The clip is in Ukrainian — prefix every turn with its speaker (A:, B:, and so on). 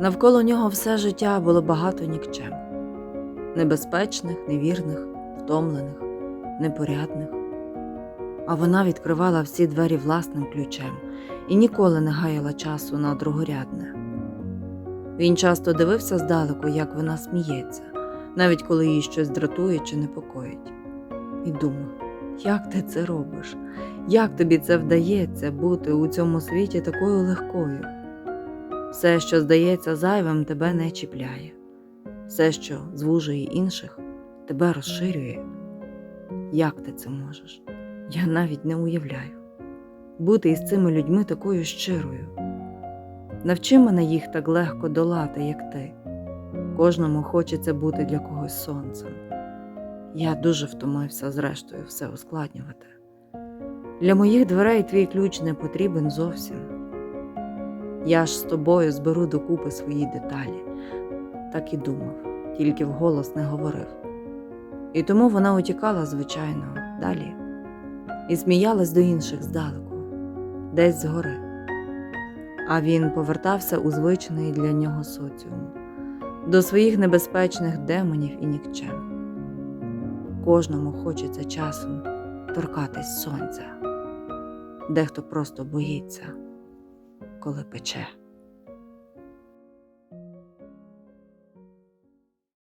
A: Навколо нього все життя було багато нікчем небезпечних, невірних, втомлених, непорядних. А вона відкривала всі двері власним ключем і ніколи не гаяла часу на другорядне. Він часто дивився здалеку, як вона сміється, навіть коли її щось дратує чи непокоїть, і думав, як ти це робиш? Як тобі це вдається бути у цьому світі такою легкою? Все, що здається зайвим, тебе не чіпляє, все, що звужує інших, тебе розширює. Як ти це можеш? Я навіть не уявляю. Бути із цими людьми такою щирою. Навчи мене їх так легко долати, як ти. Кожному хочеться бути для когось сонцем. Я дуже втомився, зрештою, все ускладнювати. Для моїх дверей твій ключ не потрібен зовсім. Я ж з тобою зберу докупи свої деталі, так і думав, тільки вголос не говорив. І тому вона утікала, звичайно, далі і сміялась до інших здалеку, десь згори. А він повертався у звичний для нього соціум, до своїх небезпечних демонів і нікчем. Кожному хочеться часом торкатись сонця, дехто просто боїться, коли пече.